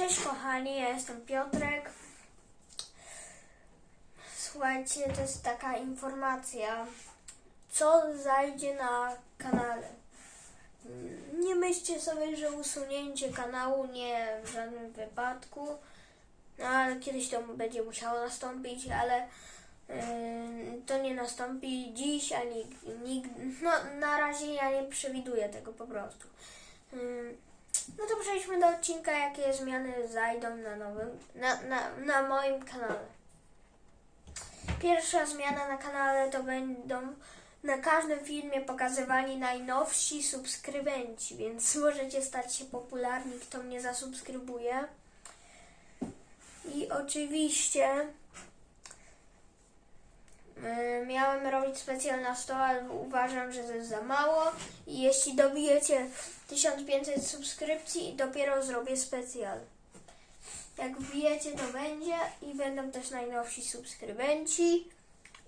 Cześć kochani, ja jestem Piotrek. Słuchajcie, to jest taka informacja, co zajdzie na kanale. Nie myślcie sobie, że usunięcie kanału nie w żadnym wypadku. No, ale kiedyś to będzie musiało nastąpić, ale yy, to nie nastąpi dziś ani nigdy. No, na razie ja nie przewiduję tego po prostu. Yy, no to przejdźmy do odcinka, jakie zmiany zajdą na nowym, na, na, na moim kanale. Pierwsza zmiana na kanale to będą na każdym filmie pokazywani najnowsi subskrybenci, więc możecie stać się popularni, kto mnie zasubskrybuje. I oczywiście miałem robić specjal na 100, ale uważam, że to jest za mało. I jeśli dobijecie 1500 subskrypcji, dopiero zrobię specjal. Jak wbijecie, to będzie i będą też najnowsi subskrybenci.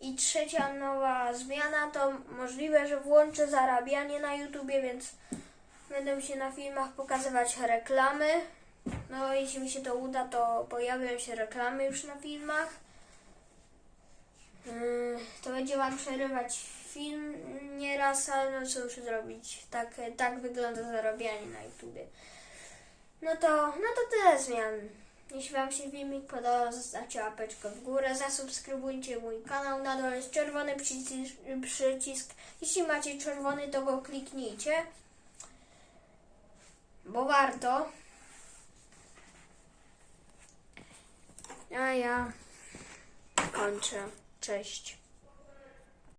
I trzecia nowa zmiana to możliwe, że włączę zarabianie na YouTubie, więc będą się na filmach pokazywać reklamy. No, jeśli mi się to uda, to pojawią się reklamy już na filmach. Yy, To będzie Wam przerywać film nieraz, ale no cóż zrobić. Tak, tak wygląda zarabianie na YouTubie. No to, no to tyle zmian. Jeśli Wam się filmik podobał, zostawcie łapeczkę w górę, zasubskrybujcie mój kanał, na dole jest czerwony przycisk, przycisk. Jeśli macie czerwony, to go kliknijcie, bo warto. A ja kończę. Cześć.